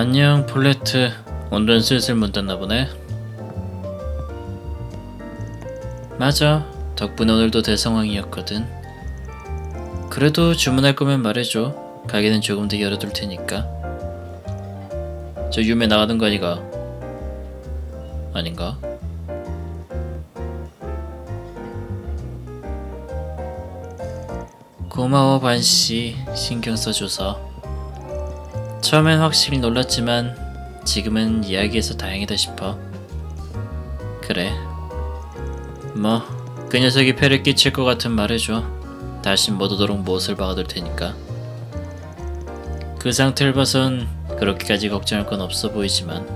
안녕 폴레트. 오늘은 슬슬 문 닫나 보네. 맞아. 덕분에 오늘도 대성황이었거든. 그래도 주문할 거면 말해줘. 가게는 조금 더 열어둘 테니까. 저 유매 나가는 거 아니가? 아닌가? 고마워 반씨. 신경 써줘서 처음엔 확실히 놀랐지만 지금은 이야기해서 다행이다 싶어. 그래. 뭐 그 녀석이 폐를 끼칠 것 같은 말해줘. 다신 못 오도록 못을 박아둘 테니까. 그 상태를 봐선 그렇게까지 걱정할 건 없어 보이지만.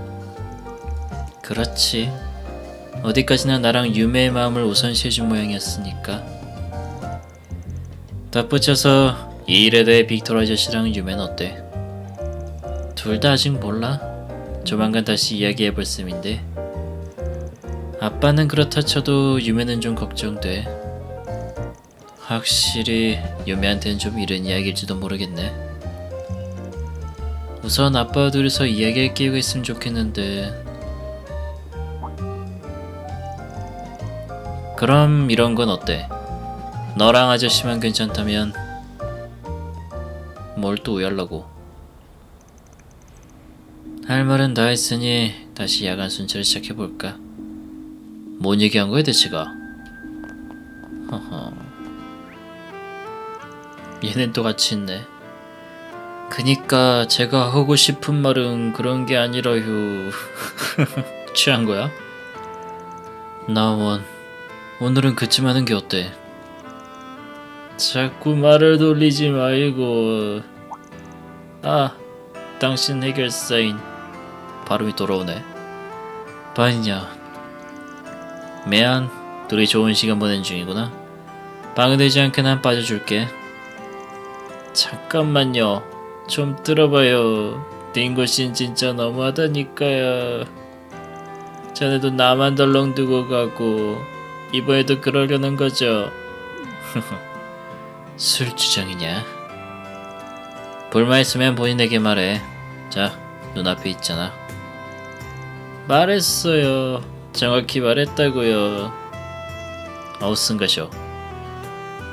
그렇지. 어디까지나 나랑 유매의 마음을 우선시해준 모양이었으니까. 덧붙여서 이 일에 대해 빅토르 아저씨랑 유매는 어때? 둘 다 아직 몰라. 조만간 다시 이야기해 볼 셈인데. 아빠는 그렇다 쳐도 유매는 좀 걱정돼. 확실히 유매한테는 좀 이른 이야기일지도 모르겠네. 우선 아빠와 둘이서 이야기할 기회가 있으면 좋겠는데. 그럼 이런 건 어때? 너랑 아저씨만 괜찮다면 뭘 또 오해하려고 할 말은 다 했으니 다시 야간 순찰을 시작해볼까? 뭔 얘기한 거야 대체가? 허허. 얘는 또 같이 있네. 그니까 제가 하고 싶은 말은 그런 게 아니라요. 취한 거야? 나원 오늘은 그쯤 하는 게 어때? 자꾸 말을 돌리지 말고. 아 당신 해결사인 발음이 돌아오네. 반이냐? 미안 둘이 좋은 시간 보낸 중이구나. 방해되지 않게 난 빠져줄게. 잠깐만요. 좀 들어봐요. 딩고씨는 진짜 너무하다니까요. 전에도 나만 덜렁 두고 가고 이번에도 그러려는 거죠. 술 주정이냐? 볼말 있으면 본인에게 말해. 자, 눈앞에 있잖아. 말했어요. 정확히 말했다고요. 어우 쓴가쇼.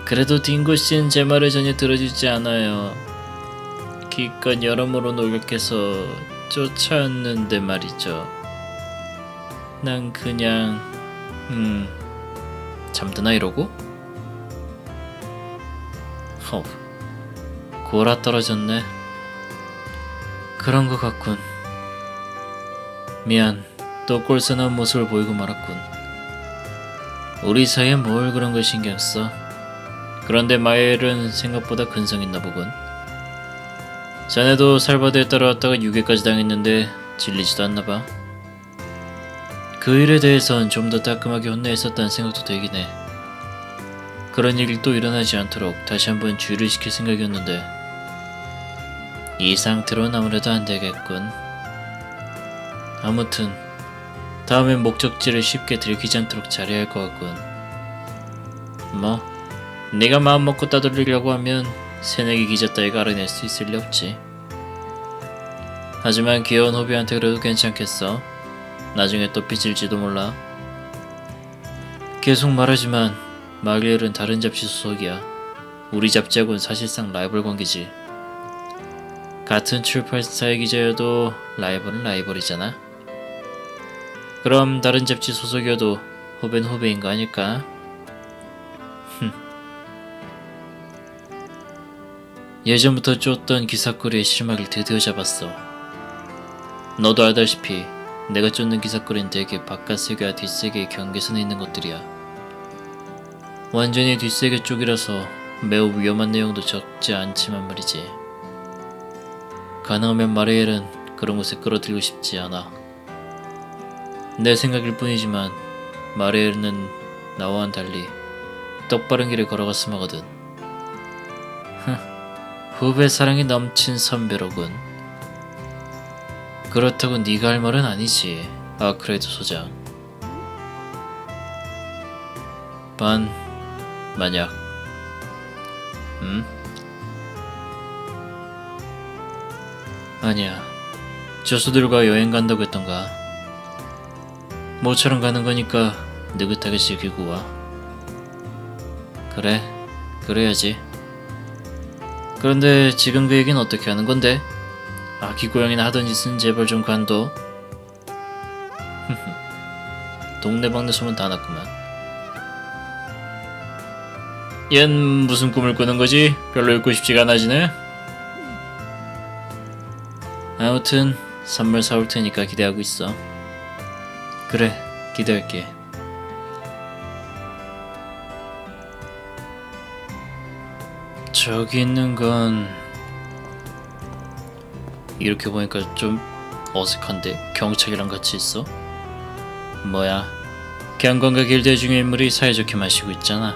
그래도 딩고 씨는 제 말을 전혀 들어주지 않아요. 기껏 여러모로 노력해서 쫓아왔는데 말이죠. 난 그냥 음 잠드나 이러고? 허, 고라 떨어졌네. 그런 것 같군. 미안, 또 꼴사나운 모습을 보이고 말았군. 우리 사이에 뭘 그런 걸 신경 써? 그런데 마엘은 생각보다 근성있나 보군. 자네도 살바드에 따라왔다가 유괴까지 당했는데 질리지도 않나 봐. 그 일에 대해선 좀 더 따끔하게 혼내했었다는 생각도 들긴 해. 그런 일이 또 일어나지 않도록 다시 한번 주의를 시킬 생각이었는데 이 상태로는 아무래도 안 되겠군. 아무튼 다음엔 목적지를 쉽게 들키지 않도록 잘해야 할 것 같군. 뭐 네가 마음 먹고 따돌리려고 하면 새내기 기자 따위가 알아낼 수 있을 리 없지. 하지만 귀여운 호비한테 그래도 괜찮겠어. 나중에 또 삐질지도 몰라. 계속 말하지만 마리엘은 다른 잡지 소속이야. 우리 잡지하고는 사실상 라이벌 관계지. 같은 출판사의 기자여도 라이벌은 라이벌이잖아. 그럼 다른 잡지 소속이어도 후배는 후배인 거 아닐까? 흠. 예전부터 쫓던 기사거리의 실마리를 드디어 잡았어. 너도 알다시피 내가 쫓는 기사거리는 대개 바깥 세계와 뒷세계의 경계선에 있는 것들이야. 완전히 뒷세계 쪽이라서 매우 위험한 내용도 적지 않지만 말이지. 가능하면 마리엘은 그런 곳에 끌어들이고 싶지 않아. 내 생각일 뿐이지만 마리엘은 나와는 달리 똑바른 길을 걸어갔음 하거든. 흥, 후배 사랑이 넘친 선배로군. 그렇다고 네가 할 말은 아니지, 아크레드 소장. 반, 만약, 음? 아니야. 조수들과 여행 간다고 했던가. 모처럼 가는 거니까 느긋하게 즐기고 와. 그래, 그래야지. 그런데 지금 그 얘기는 어떻게 하는 건데? 아기 고양이나 하던 짓은 제발 좀 관둬. 동네방네 소문 다 났구만. 얜 무슨 꿈을 꾸는 거지? 별로 읽고 싶지가 않아지네. 아무튼 선물 사올 테니까 기대하고 있어. 그래, 기대할게. 저기 있는 건 이렇게 보니까 좀 어색한데 경찰이랑 같이 있어? 뭐야? 경관과 길드 중의 인물이 사이좋게 마시고 있잖아.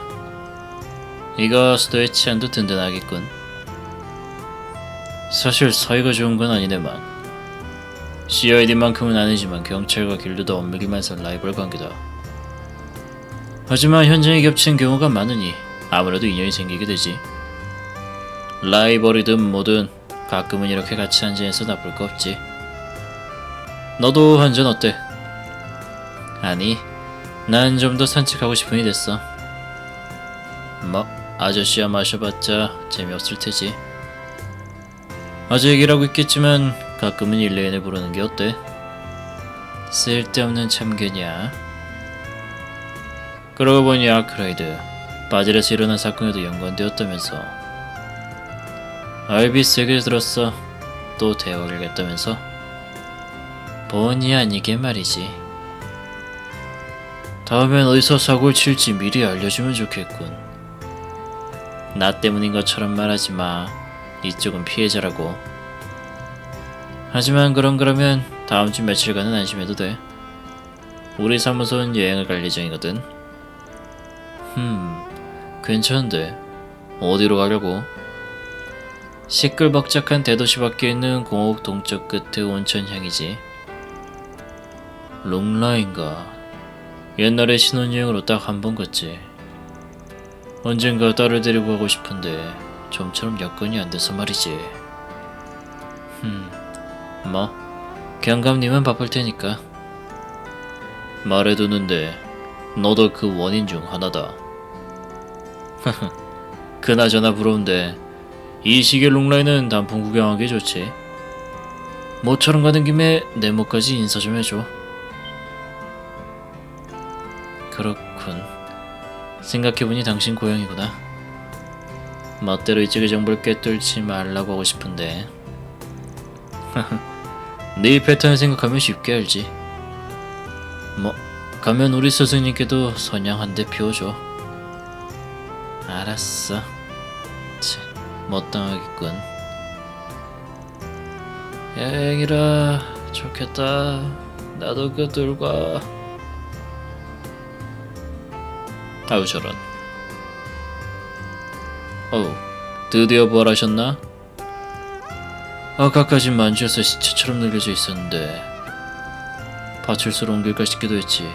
이거 수도의 치안도 든든하겠군. 사실 사이가 좋은 건 아니네만. CID만큼은 아니지만 경찰과 길드도 엄밀히 말해서 라이벌 관계다. 하지만 현장이 겹치는 경우가 많으니 아무래도 인연이 생기게 되지. 라이벌이든 뭐든 가끔은 이렇게 같이 한잔해서 나쁠 거 없지. 너도 한 잔 어때? 아니, 난 좀 더 산책하고 싶으니 됐어. 뭐, 아저씨야 마셔봤자 재미없을 테지. 아재 얘기라고 있겠지만 가끔은 일레인을 부르는 게 어때? 쓸데없는 참견이야. 그러고 보니 아크라이드 바질에서 일어난 사건에도 연관되었다면서? 알비스에게 들었어. 또 대화를 했다면서? 본의 아니게 말이지. 다음엔 어디서 사고를 칠지 미리 알려주면 좋겠군. 나 때문인 것처럼 말하지 마. 이쪽은 피해자라고 하지만 그런 거라면 다음 주 며칠간은 안심해도 돼 우리 사무소는 여행을 갈 예정이거든 흠 괜찮은데 어디로 가려고? 시끌벅적한 대도시 밖에 있는 공옥 동쪽 끝의 온천향이지. 롱라인가. 옛날에 신혼여행으로 딱 한 번 갔지. 언젠가 딸을 데리고 가고 싶은데 좀처럼 여건이 안 돼서 말이지. 흠, 뭐 경감님은 바쁠 테니까. 말해두는데 너도 그 원인 중 하나다. 그나저나 부러운데 이 시계 롱라인은 단풍 구경하기 좋지. 모처럼 가는 김에 내 목까지 인사 좀 해줘. 그렇군. 생각해보니 당신 고향이구나. 멋대로 이쪽의 정보를 꿰뚫지 말라고 하고 싶은데. 네 패턴을 생각하면 쉽게 알지. 뭐, 가면 우리 스승님께도 선양 한 대 피워줘. 알았어. 치, 못당하겠군. 여행이라 좋겠다. 나도 그들과 아우 저런. 어우 드디어 부활하셨나? 아까까지 만주에서 시체처럼 늘려져 있었는데 파출소로 옮길까 싶기도 했지.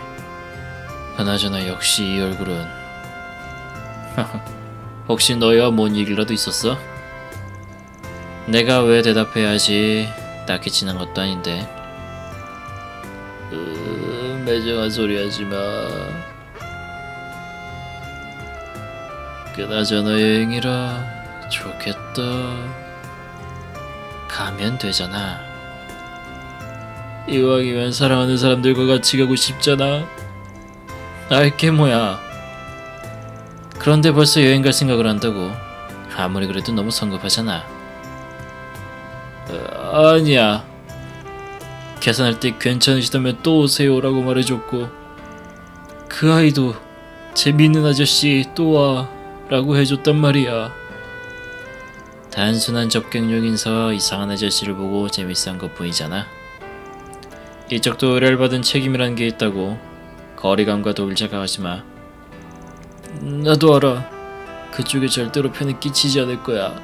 그나저나 역시 이 얼굴은 혹시 너희와 뭔 얘기라도 있었어? 내가 왜 대답해야지 딱히 지난 것도 아닌데 으, 매정한 소리 하지마 그나저나 여행이라 좋겠다 가면 되잖아. 이왕이면 사랑하는 사람들과 같이 가고 싶잖아. 알게 뭐야? 그런데 벌써 여행 갈 생각을 한다고. 아무리 그래도 너무 성급하잖아. 어, 아니야. 계산할 때 괜찮으시다면 또 오세요라고 말해줬고 그 아이도 재미있는 아저씨 또 와 라고 해줬단 말이야 단순한 접객용 인사와 이상한 아저씨를 보고 재밌어한 것 뿐이잖아. 이쪽도 의뢰를 받은 책임이란 게 있다고. 거리감과 돌자가 하지 마. 나도 알아. 그쪽에 절대로 편을 끼치지 않을 거야.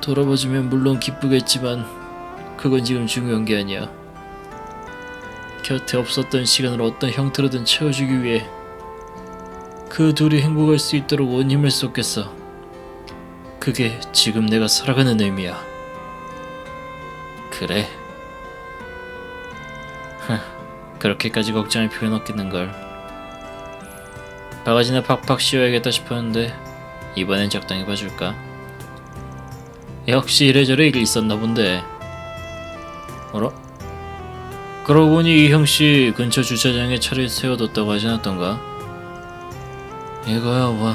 돌아봐주면 물론 기쁘겠지만 그건 지금 중요한 게 아니야. 곁에 없었던 시간을 어떤 형태로든 채워주기 위해 그 둘이 행복할 수 있도록 온 힘을 쏟겠어. 그게 지금 내가 살아가는 의미야. 그래. 하, 그렇게까지 걱정할 필요는 없겠는걸. 바가지나 팍팍 씌워야겠다 싶었는데 이번엔 적당히 봐줄까? 역시 이래저래 일이 있었나 본데. 어라? 그러고 보니 이 형씨 근처 주차장에 차를 세워뒀다고 하지 않았던가? 이거야 뭐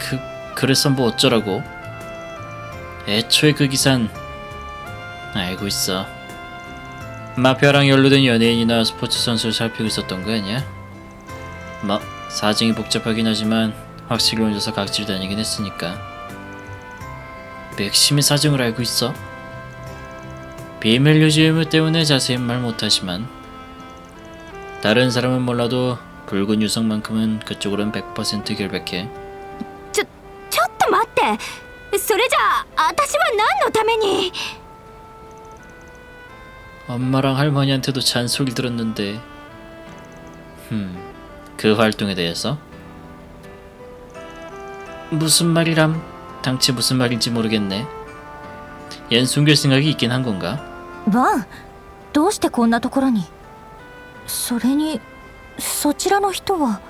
그, 그래서 뭐 어쩌라고? 애초에 그 기사는 알고 있어. 마피아랑 연루된 연예인이나 스포츠 선수를 살피고 있었던 거 아니야? 뭐 사정이 복잡하긴 하지만 확실히 혼자서 각질 다니긴 했으니까. 맥심의 사정을 알고 있어? 비밀 유지 의무 때문에 자세히 말 못하지만 다른 사람은 몰라도 붉은 유성만큼은 그쪽으로는 100% 결백해. 待ってそれじゃあ私は何のために 엄마랑 할머니한테도 잔소리 들었는데 흠, 그 활동에 대해서? 무슨 말이람? 당최 무슨 말인지 모르겠네 얜 숨길 생각이 있긴 한 건가? バンどうしてこんなところにそれにそちらの人は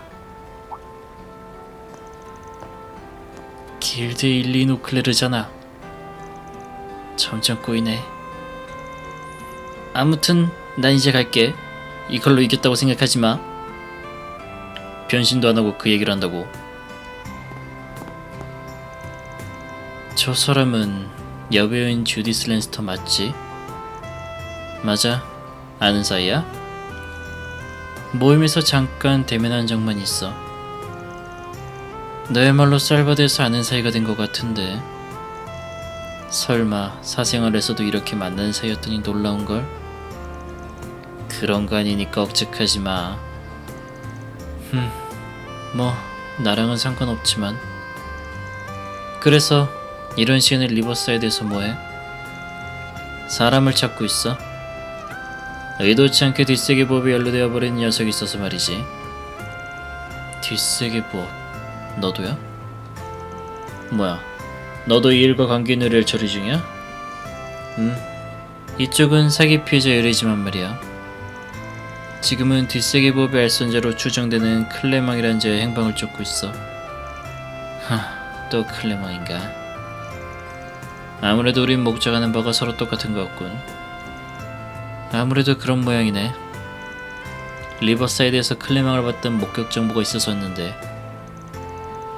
길드 일리 노클레르잖아. 점점 꼬이네. 아무튼 난 이제 갈게. 이걸로 이겼다고 생각하지 마. 변신도 안 하고 그 얘기를 한다고. 저 사람은 여배우인 주디스 랜스터 맞지? 맞아. 아는 사이야? 모임에서 잠깐 대면한 적만 있어. 너야말로 쌀바드에서 아는 사이가 된 것 같은데 설마 사생활에서도 이렇게 만나는 사이였더니 놀라운걸? 그런 거 아니니까 억측하지 마. 흠, 뭐 나랑은 상관없지만 그래서 이런 시간에 리버사이드에서 뭐해? 사람을 찾고 있어? 의도치 않게 뒷세계 부업에 연루되어 버린 녀석이 있어서 말이지. 뒷세계 부업. 너도야? 뭐야? 너도 이 일과 관계 있는 의뢰를 처리 중이야? 음. 이쪽은 사기 피해자 의뢰지만 말이야. 지금은 뒷세계 부업의 알선자로 추정되는 클레망이라는 자의 행방을 쫓고 있어. 하, 또 클레망인가? 아무래도 우린 목적하는 바가 서로 똑같은 것 같군. 아무래도 그런 모양이네. 리버사이드에서 클레망을 봤던 목격 정보가 있었었는데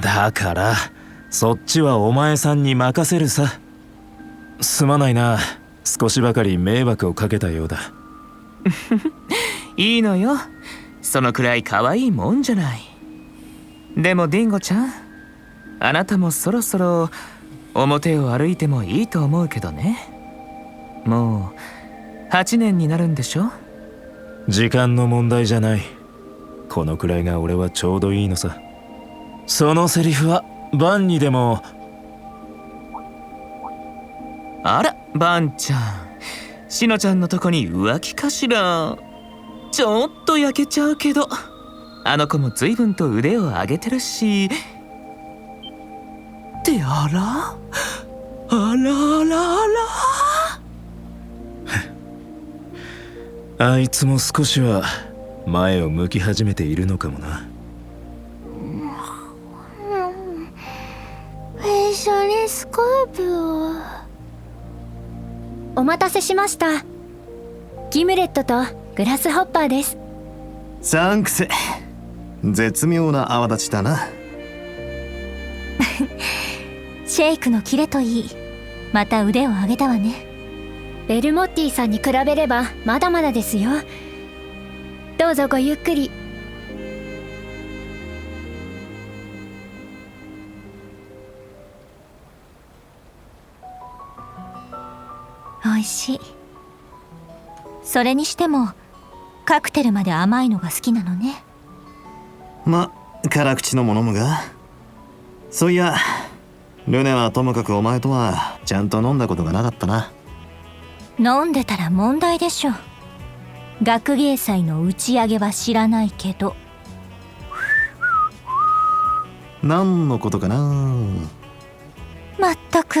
だからそっちはお前さんに任せるさ。すまないな。少しばかり迷惑をかけたようだ。いいのよ。そのくらい可愛いもんじゃない。でもディンゴちゃんあなたもそろそろ表を歩いてもいいと思うけどね。もう8年になるんでしょ？時間の問題じゃない。このくらいが俺はちょうどいいのさそのセリフはバンにでも。あらバンちゃん。しのちゃんのとこに浮気かしら。ちょっと焼けちゃうけど。あの子も随分と腕を上げてるし。ってあら？あらあらあら。あいつも少しは前を向き始めているのかもな一緒にスコープを。お待たせしました。ギムレットとグラスホッパーです。サンクス。絶妙な泡立ちだな。シェイクのキレといい。また腕を上げたわね。ベルモッティさんに比べればまだまだですよ。どうぞごゆっくり美味しい。それにしてもカクテルまで甘いのが好きなのね。ま辛口のものもが。そういやルネはともかくお前とはちゃんと飲んだことがなかったな。飲んでたら問題でしょ。学芸祭の打ち上げは知らないけど。何のことかな。まったく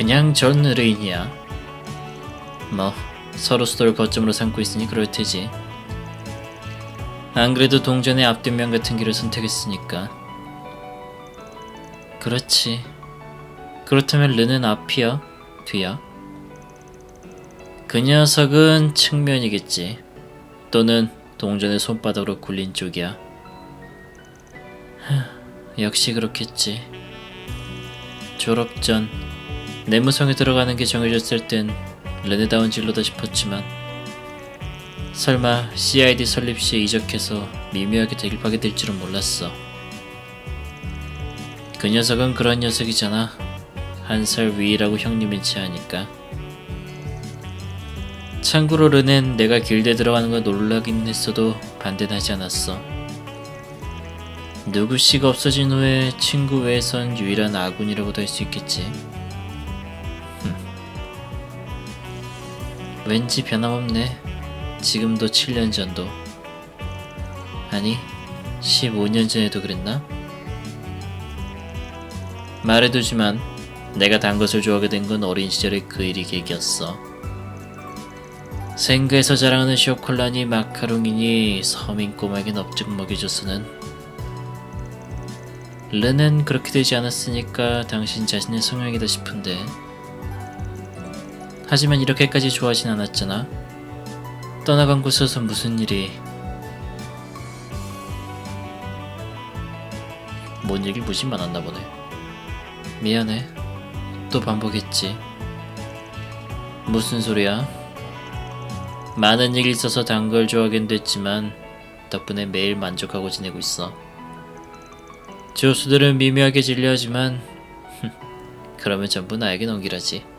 그 그냥 전 의뢰인이야 뭐 서로 수도를 거점으로 삼고 있으니 그럴 테지 안 그래도 동전의 앞뒷면 같은 길을 선택했으니까 그렇지. 그렇다면 르는 앞이야? 뒤야? 그 녀석은 측면이겠지. 또는 동전의 손바닥으로 굴린 쪽이야. 하, 역시 그렇겠지. 졸업 전 내무성에 들어가는 게 정해졌을 땐 르네다운 진로다 싶었지만 설마 CID 설립 시에 이적해서 미묘하게 대립하게 될 줄은 몰랐어. 그 녀석은 그런 녀석이잖아. 한 살 위라고 형님인 체 하니까. 참고로 르넨 내가 길드에 들어가는 거 놀라긴 했어도 반대는 하지 않았어. 누구씨가 없어진 후에 친구 외에선 유일한 아군이라고도 할 수 있겠지. 왠지 변함없네. 지금도 7년 전도. 아니, 15년 전에도 그랬나? 말해두지만 내가 단 것을 좋아하게 된 건 어린 시절의 그 일이 계기였어. 생가에서 자랑하는 쇼콜라니 마카롱이니 서민 꼬마에게 넙죽 먹여줘서는 르는 그렇게 되지 않았으니까 당신 자신의 성향이다 싶은데 하지만 이렇게까지 좋아하진 않았잖아. 떠나간 곳에서 무슨 일이 뭔 얘기를 무지 많았나 보네. 미안해. 또 반복했지. 무슨 소리야? 많은 일이 있어서 단걸 좋아하긴 됐지만 덕분에 매일 만족하고 지내고 있어. 조수들은 미묘하게 진료하지만 그러면 전부 나에게 넘기라지.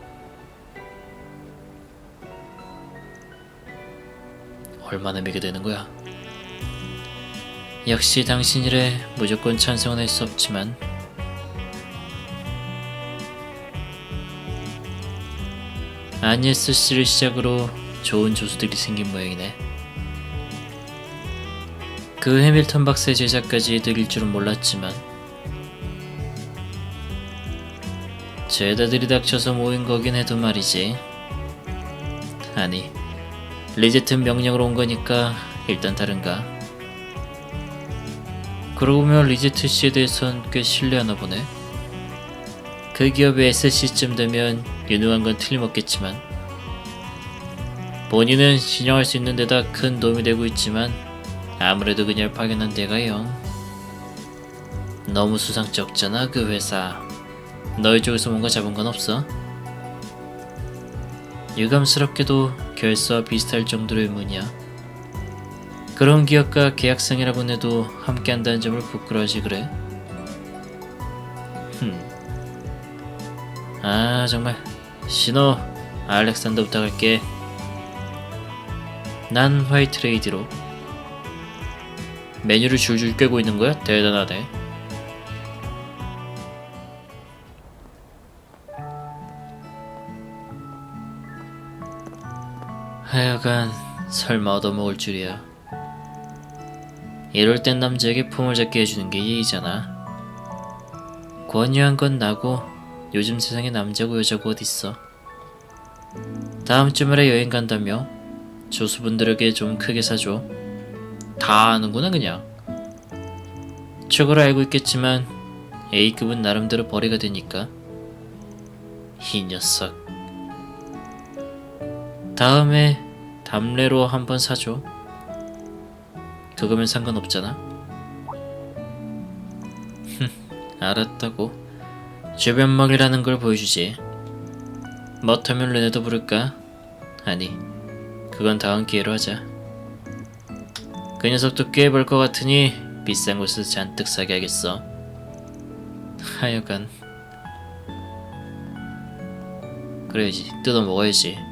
얼마나 매게 되는 거야? 역시 당신이래 무조건 찬성은 할 수 없지만 아니에스 씨를 시작으로 좋은 조수들이 생긴 모양이네. 그 해밀턴 박사의 제작까지 들일 줄은 몰랐지만 죄다 들이 닥쳐서 모인 거긴 해도 말이지. 아니, 리제트 명령으로 온 거니까 일단 다른가. 그러고 보면 리제트 씨에 대해선 꽤 신뢰하나 보네. 그 기업의 SC쯤 되면 유능한 건 틀림없겠지만 본인은 신용할 수 있는 데다 큰 도움이 되고 있지만 아무래도 그녀를 파견한 데가 영 너무 수상쩍잖아 그 회사 너희 쪽에서 뭔가 잡은 건 없어? 유감스럽게도 결사와 비슷할 정도로 의 문이야 그런 기업과 계약상이라고 해도 함께한다는 점을 부끄러워하지 그래? 흠. 아 정말 신호 알렉산더 부탁할게 난 화이트레이디로 메뉴를 줄줄 꿰고 있는 거야? 대단하네 하여간 설마 얻어먹을 줄이야. 이럴 땐 남자에게 품을 잡게 해주는 게 예의잖아. 권유한 건 나고 요즘 세상에 남자고 여자고 어딨어? 다음 주말에 여행 간다며 조수분들에게 좀 크게 사줘. 다 아는구나 그냥. 최고로 알고 있겠지만 A급은 나름대로 벌이가 되니까. 이 녀석. 다음에 담례로 한번 사줘. 그거면 상관없잖아. 흠 알았다고. 주변먹이라는 걸 보여주지. 머터면 르네도 부를까? 아니 그건 다음 기회로 하자. 그 녀석도 꽤 벌 것 같으니 비싼 곳에서 잔뜩 사게 하겠어. 하여간. 그래야지. 뜯어 먹어야지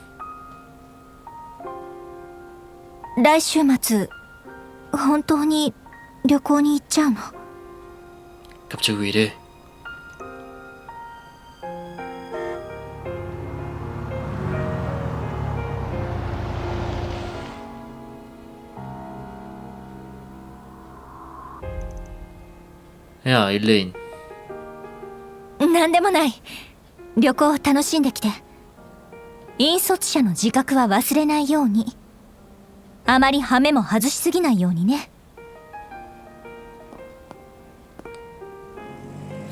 来週末本当に旅行に行っちゃうの 갑자기 왜 이래? 야, 일레인. なんでもない旅行を楽しんできて引率者の自覚は忘れないように あまりハメも外しすぎないようにね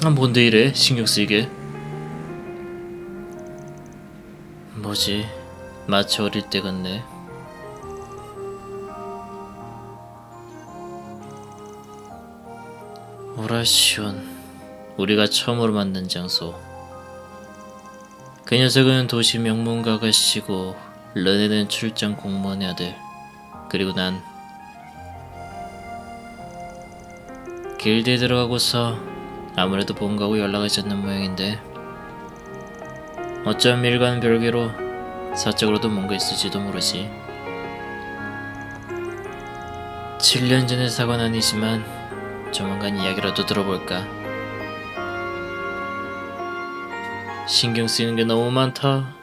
아, 뭔데 이래? 신경 쓰이게. 뭐지? 마치 어릴 때 같네. 오라시온. 우리가 처음으로 만난 장소. 그 녀석은 도시 명문가가씨고 르네는 출장 공무원의 아들. 그리고 난 길드에 들어가고서 아무래도 본가하고 연락하지 않는 모양인데 어쩜 일과는 별개로 사적으로도 뭔가 있을지도 모르지. 7년 전의 사고는 아니지만 조만간 이야기라도 들어볼까. 신경 쓰이는 게 너무 많다